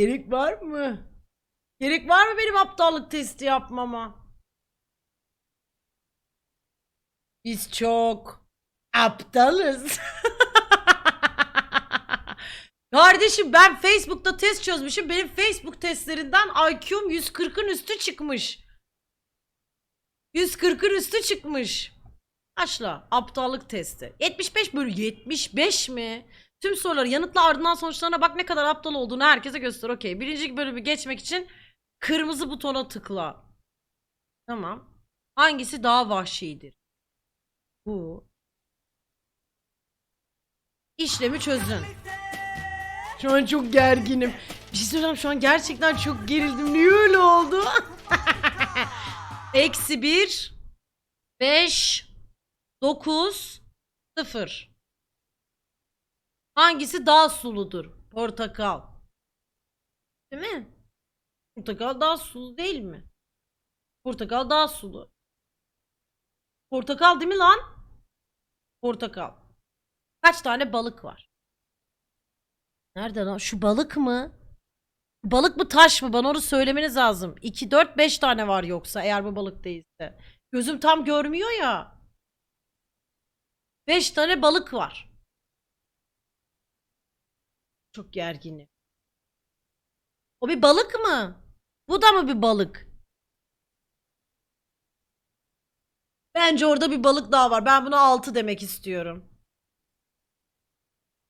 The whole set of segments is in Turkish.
Gerek var mı? Gerek var mı benim aptallık testi yapmama? Biz çok aptalız. Kardeşim ben Facebook'ta test çözmüşüm. Benim Facebook testlerinden IQ'm 140'ın üstü çıkmış. 140'ın üstü çıkmış. Başla. Aptallık testi. 75 bölü 75 mi? Tüm soruları yanıtla ardından sonuçlarına bak ne kadar aptal olduğunu herkese göster. Okey. Birinci bölümü geçmek için kırmızı butona tıkla. Tamam. Hangisi daha vahşidir? Bu. İşlemi çözün. Şu an çok gerginim. Bir şey söyleyeceğim şu an gerçekten çok gerildim. Niye öyle oldu? Eksi bir. Beş. Dokuz. Sıfır. Hangisi daha suludur? Portakal. Değil mi? Portakal daha sulu değil mi? Portakal daha sulu. Portakal değil mi lan? Portakal. Kaç tane balık var? Nerede lan? Şu balık mı? Balık mı taş mı? Bana onu söylemeniz lazım. 2, 4, 5 tane var yoksa eğer bu balık değilse. Gözüm tam görmüyor ya. 5 tane balık var. Çok gerginim. O bir balık mı? Bu da mı bir balık? Bence orada bir balık daha var. Ben buna 6 demek istiyorum.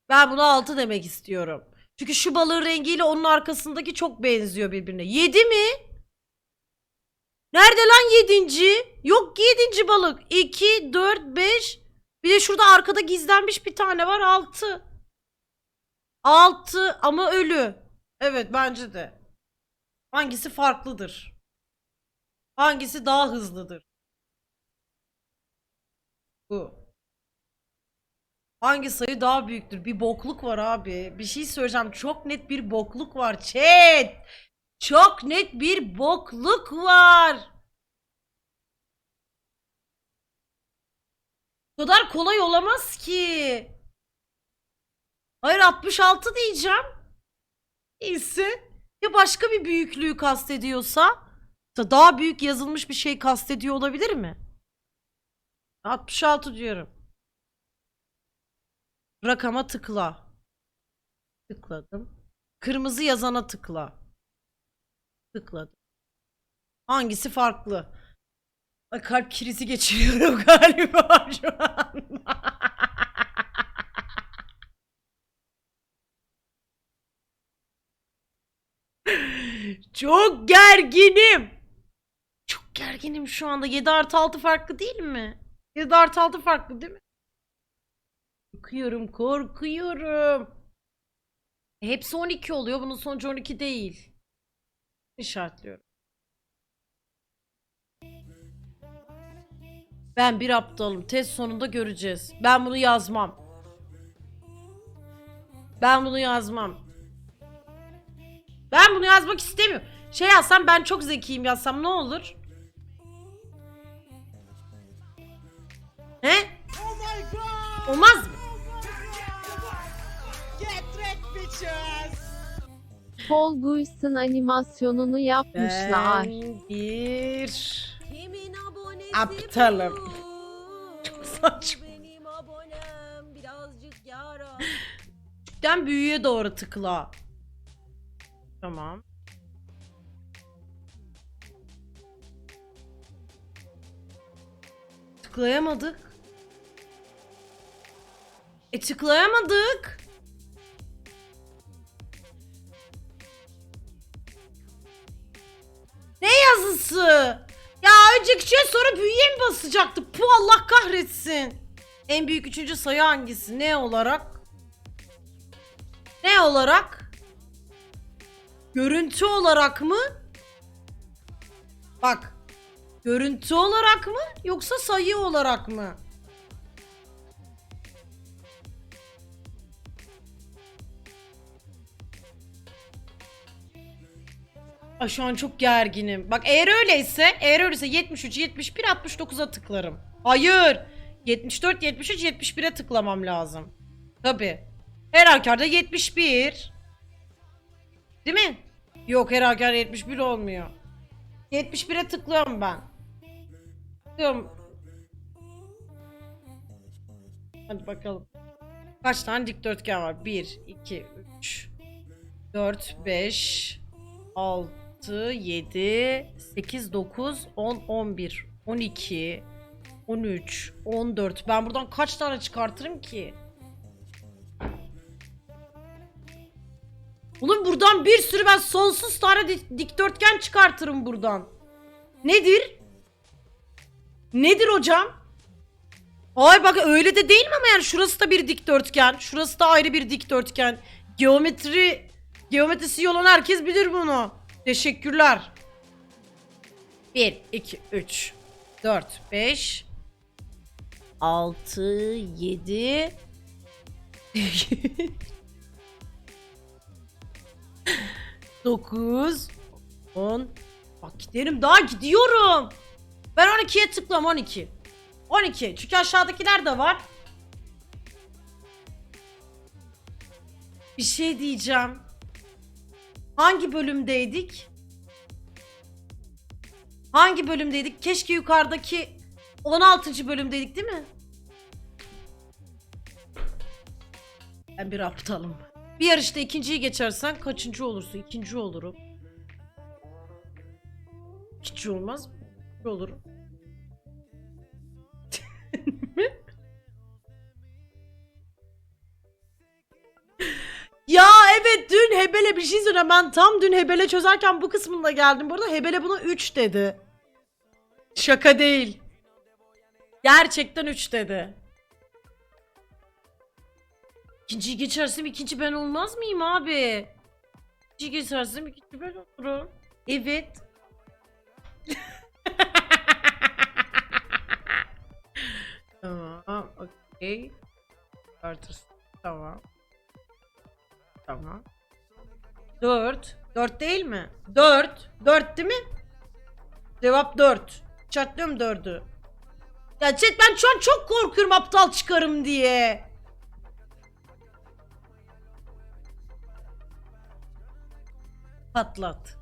Ben buna 6 demek istiyorum. Çünkü şu balığın rengiyle onun arkasındaki çok benziyor birbirine. 7 mi? Nerede lan 7. Yok ki 7. balık. 2, 4, 5. Bir de şurada arkada gizlenmiş bir tane var 6. 6 ama ölü. Evet bence de. Hangisi farklıdır? Hangisi daha hızlıdır? Bu. Hangi sayı daha büyüktür? Bir bokluk var abi. Bir şey söyleyeceğim. Çok net bir bokluk var. Chat. Çok net bir bokluk var. Bu kadar kolay olamaz ki. Hayır 66 diyeceğim. İyisi. Ya başka bir büyüklüğü kastediyorsa? Daha büyük yazılmış bir şey kastediyor olabilir mi? 66 diyorum. Rakama tıkla. Tıkladım. Kırmızı yazana tıkla. Tıkladım. Hangisi farklı? Ay kalp krizi geçiriyorum galiba şu anda. Çok gerginim. Çok gerginim şu anda. 7 artı 6 farklı değil mi? 7 artı 6 farklı değil mi? Korkuyorum, korkuyorum. E, Hepsi 12 oluyor. Bunun sonucu 12 değil. İşaretliyorum. Ben bir aptalım. Test sonunda göreceğiz. Ben bunu yazmam. Ben bunu yazmam. Ben bunu yazmak istemiyorum. Şey yazsam ben çok zekiyim yazsam ne olur? He? Olmaz mı? Paul Guys'ın animasyonunu yapmışlar. Ben bir aptalım. Çok saçma. Benim abonem birazcık yara. Küçükten büyüğe doğru tıkla. Tamam. Tıklayamadık. E tıklayamadık. Ne yazısı? Ya önceki şey sonra büyüye mi basacaktı? Pu Allah kahretsin. En büyük üçüncü sayı hangisi? Ne olarak? Ne olarak? Görüntü olarak mı? Bak. Görüntü olarak mı yoksa sayı olarak mı? Ay şu an çok gerginim. Bak eğer öyleyse, eğer öyleyse 73, 71, 69'a tıklarım. Hayır. 74, 73, 71'e tıklamam lazım. Tabi. Her halükarda 71. Değil mi? Yok her halükarda 71 olmuyor. 71'e tıklıyorum ben. Tıklıyorum. Hadi bakalım. Kaç tane dikdörtgen var? 1, 2, 3, 4, 5, 6, 7, 8, 9, 10, 11, 12, 13, 14. Ben buradan kaç tane çıkartırım ki? Oğlum buradan bir sürü ben sonsuz tane di- dikdörtgen çıkartırım buradan. Nedir? Nedir hocam? Ay bak öyle de değil mi ama yani şurası da bir dikdörtgen. Şurası da ayrı bir dikdörtgen. Geometri geometrisi olan herkes bilir bunu. Teşekkürler. 1 2 3 4 5 6 7 9 10 Bak giderim daha gidiyorum. Ben 12'ye tıklam 12. 12. Çünkü aşağıdakiler de var. Bir şey diyeceğim. Hangi bölümdeydik? Hangi bölümdeydik? Keşke yukarıdaki 16. bölümdeydik değil mi? Ben bir aptalım. Bir yarışta ikinciyi geçersen kaçıncı olursun? İkinci olurum. İkinci olmaz mı? Olurum. Ya evet dün Hebele bir şey söyleyeyim. Ben tam dün Hebele çözerken bu kısmında geldim. Bu arada Hebele buna 3 dedi. Şaka değil. Gerçekten 3 dedi. İkinciyi geçersem ikinci ben olmaz mıyım abi? İkinciyi geçersem ikinci ben olurum. Evet. tamam, okey. Tamam. Tamam. 4. 4 değil mi? 4. 4 değil mi? Cevap 4. Çatlıyorum 4'ü. Ya chat ben şu an çok korkuyorum aptal çıkarım diye. Patlat.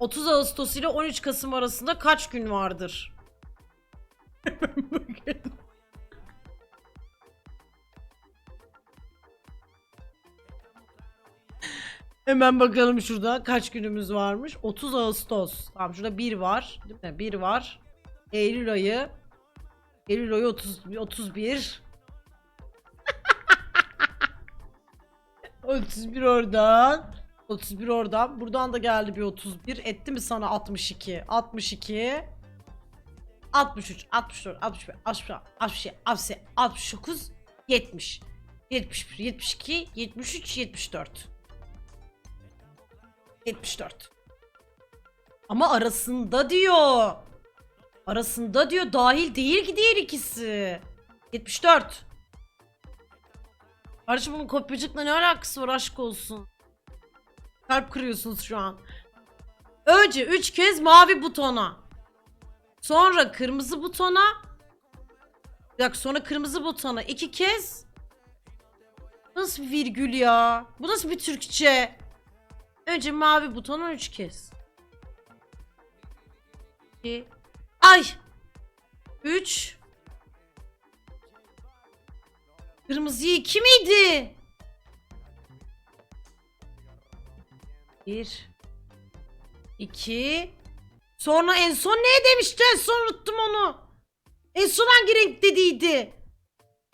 ...30 Ağustos ile 13 Kasım arasında kaç gün vardır? Hemen bakalım şurada kaç günümüz varmış. 30 Ağustos. Tamam şurada 1 var. Değil mi? 1 var. Eylül ayı. Eylül ayı 30, 31. 31 oradan. 31 oradan. Buradan da geldi bir 31. Etti mi sana 62? 62. 63, 64, 65, 66, 67, 68, 69, 70. 71, 72, 73, 74. 74. Ama arasında diyor. Arasında diyor dahil değil ki diğer ikisi. 74. Kardeşim bunun kopyacıkla ne alakası var aşk olsun. Kalp kırıyorsunuz şu an. Önce 3 kez mavi butona. Sonra kırmızı butona. Bir dakika sonra kırmızı butona iki kez. Nasıl bir virgül ya? Bu nasıl bir Türkçe? Önce mavi butona üç kez. İki. Ay! Üç. Kırmızıyı iki miydi? Bir. İki. Sonra en son ne demişti? En son unuttum onu. En son hangi renk dediydi?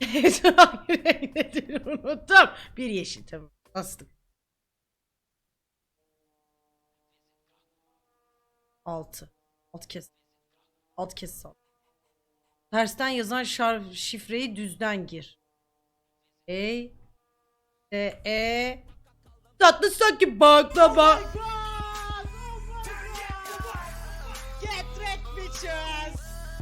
en son hangi renk dediğini unuttum. Bir yeşil tamam. Bastık. Altı. Altı kez. Altı kez sal. Tersten yazan şarf şifreyi düzden gir. E E E Tatlı sanki baklava.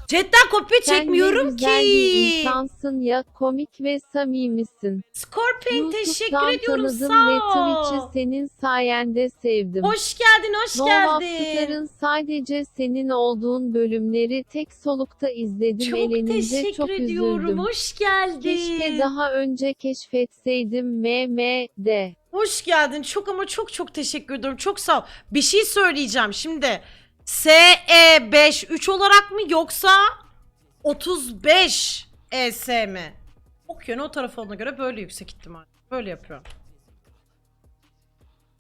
Chatten kopya Sen ne çekmiyorum güzel bir ki. insansın ya komik ve samimisin. Scorpion teşekkür YouTube'dan ediyorum tanıdım sağ ve ol. Twitch'i senin sayende sevdim. Hoş geldin hoş No geldin. After'ın sadece senin olduğun bölümleri tek solukta izledim. Çok Elenince teşekkür çok ediyorum. üzüldüm. Hoş geldin. Keşke daha önce keşfetseydim MM'de. Hoş geldin. Çok ama çok çok teşekkür ediyorum. Çok sağ ol. Bir şey söyleyeceğim şimdi. SE5 3 olarak mı yoksa 35 ES mi? Okyanus o tarafı ona göre böyle yüksek ihtimal. Böyle yapıyorum.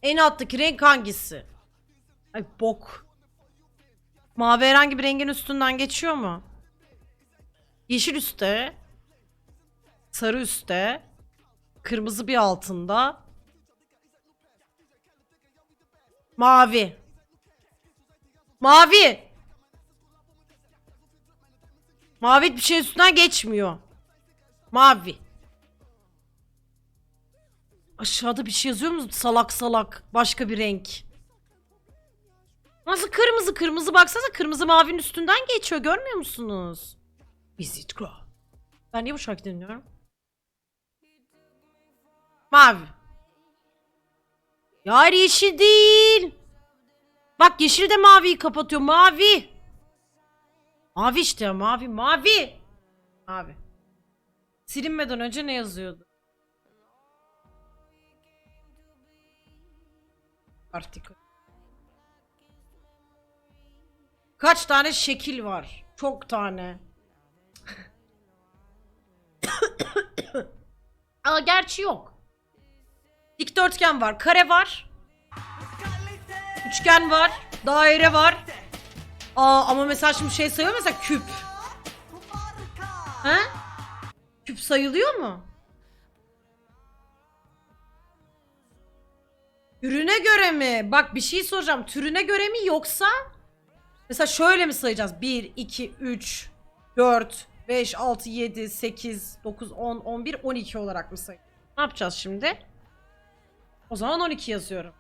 En alttaki renk hangisi? Ay bok. Mavi herhangi bir rengin üstünden geçiyor mu? Yeşil üstte. Sarı üstte. Kırmızı bir altında. Mavi. Mavi. Mavi bir şey üstünden geçmiyor. Mavi. Aşağıda bir şey yazıyor mu? Salak salak. Başka bir renk. Nasıl kırmızı kırmızı baksanıza kırmızı mavinin üstünden geçiyor görmüyor musunuz? Visit Grow. Ben niye bu şarkı dinliyorum? Mavi. Ya hayır yeşil değil. Bak yeşil de maviyi kapatıyor. Mavi. Mavi işte ya mavi mavi. Mavi. Silinmeden önce ne yazıyordu? Artikel. Kaç tane şekil var? Çok tane. Aa gerçi yok. Dikdörtgen var, kare var. Üçgen var, daire var. Aa ama mesela şimdi şey sayıyor mesela küp. He? Küp sayılıyor mu? Türüne göre mi? Bak bir şey soracağım. Türüne göre mi yoksa mesela şöyle mi sayacağız? 1 2 3 4 5 6 7 8 9 10 11 12 olarak mı sayacağız? Ne yapacağız şimdi? O zaman 12 yazıyorum.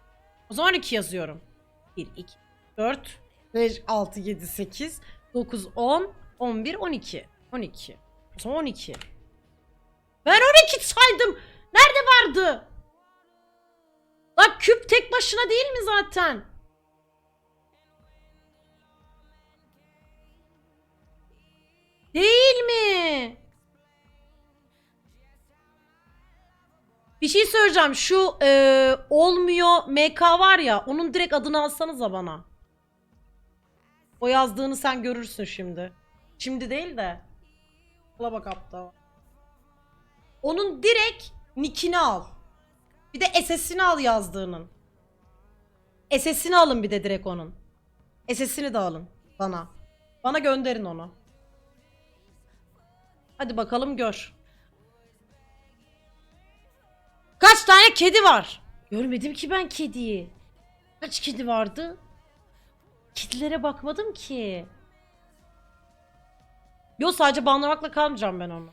O zaman 12 yazıyorum. 1, 2, 4, 5, 6, 7, 8, 9, 10, 11, 12. 12. O zaman 12. Ben 12 saydım. Nerede vardı? Lan küp tek başına değil mi zaten? Değil mi? Bir şey söyleyeceğim. Şu e, olmuyor MK var ya onun direkt adını alsanıza bana. O yazdığını sen görürsün şimdi. Şimdi değil de. Ala bak aptal. Onun direkt nickini al. Bir de SS'ini al yazdığının. SS'ini alın bir de direkt onun. SS'ini de alın bana. Bana gönderin onu. Hadi bakalım gör. Kaç tane kedi var? Görmedim ki ben kediyi. Kaç kedi vardı? Kedilere bakmadım ki. Yo sadece banlamakla kalmayacağım ben onu.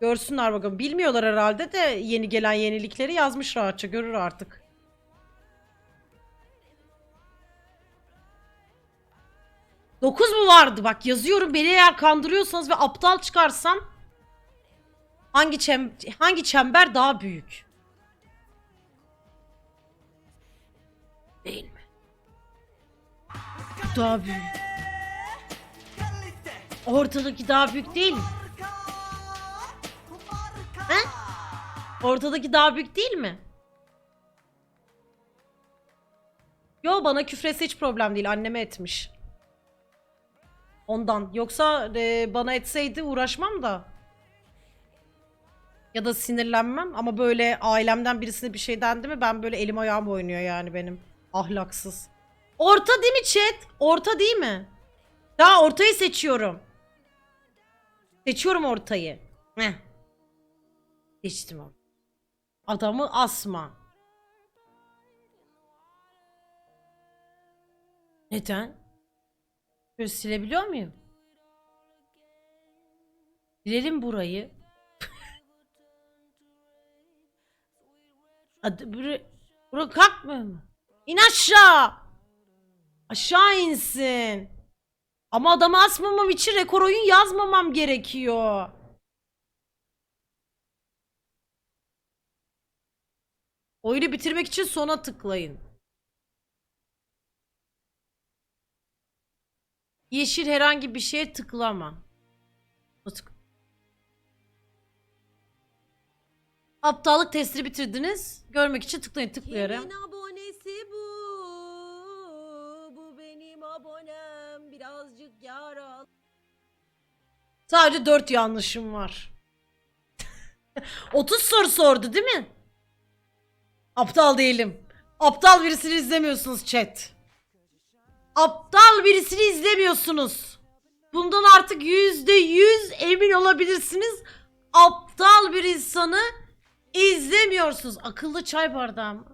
Görsünler bakalım. Bilmiyorlar herhalde de yeni gelen yenilikleri yazmış rahatça. Görür artık. Dokuz mu vardı? Bak yazıyorum. Beni eğer kandırıyorsanız ve aptal çıkarsam hangi çem hangi çember daha büyük? Değil mi? Daha büyük. Ortadaki daha büyük değil mi? He? Ortadaki daha büyük değil mi? Yo bana küfresi hiç problem değil. Anneme etmiş. Ondan. Yoksa e, bana etseydi uğraşmam da. Ya da sinirlenmem ama böyle ailemden birisine bir şey dendi mi ben böyle elim ayağım oynuyor yani benim. Ahlaksız. Orta değil mi chat? Orta değil mi? Daha ortayı seçiyorum. Seçiyorum ortayı. Heh. Seçtim onu. Adamı asma. Neden? Böyle silebiliyor muyum? Silelim burayı. Hadi bura, bura kalkmıyor mu? İn aşağı. Aşağı insin. Ama adamı asmamam için rekor oyun yazmamam gerekiyor. Oyunu bitirmek için sona tıklayın. Yeşil herhangi bir şeye tıklama. Aptallık testini bitirdiniz. Görmek için tıklayın tıklıyorum. Kimin abonesi bu? Bu benim abonem. Birazcık yaralı. Sadece 4 yanlışım var. 30 soru sordu değil mi? Aptal değilim. Aptal birisini izlemiyorsunuz chat. Aptal birisini izlemiyorsunuz. Bundan artık yüzde yüz emin olabilirsiniz. Aptal bir insanı izlemiyorsunuz. Akıllı çay bardağım.